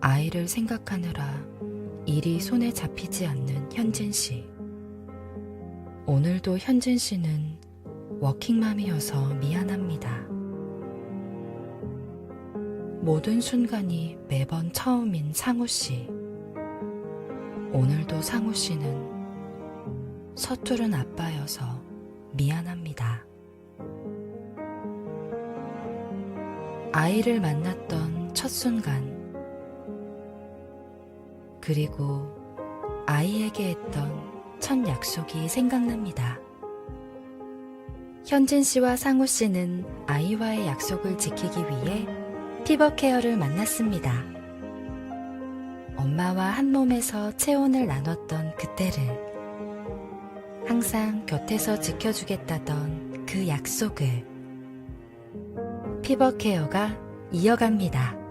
아이를 생각하느라 일이 손에 잡히지 않는 현진 씨. 오늘도 현진 씨는 워킹맘이어서 미안합니다. 모든 순간이 매번 처음인 상우 씨. 오늘도 상우 씨는 서투른 아빠여서 미안합니다. 아이를 만났던 첫 순간, 그리고 아이에게 했던 첫 약속이 생각납니다. 현진 씨와 상우 씨는 아이와의 약속을 지키기 위해 피버 케어를 만났습니다. 엄마와 한 몸에서 체온을 나눴던 그때를 항상 곁에서 지켜주겠다던 그 약속을 피버 케어가 이어갑니다.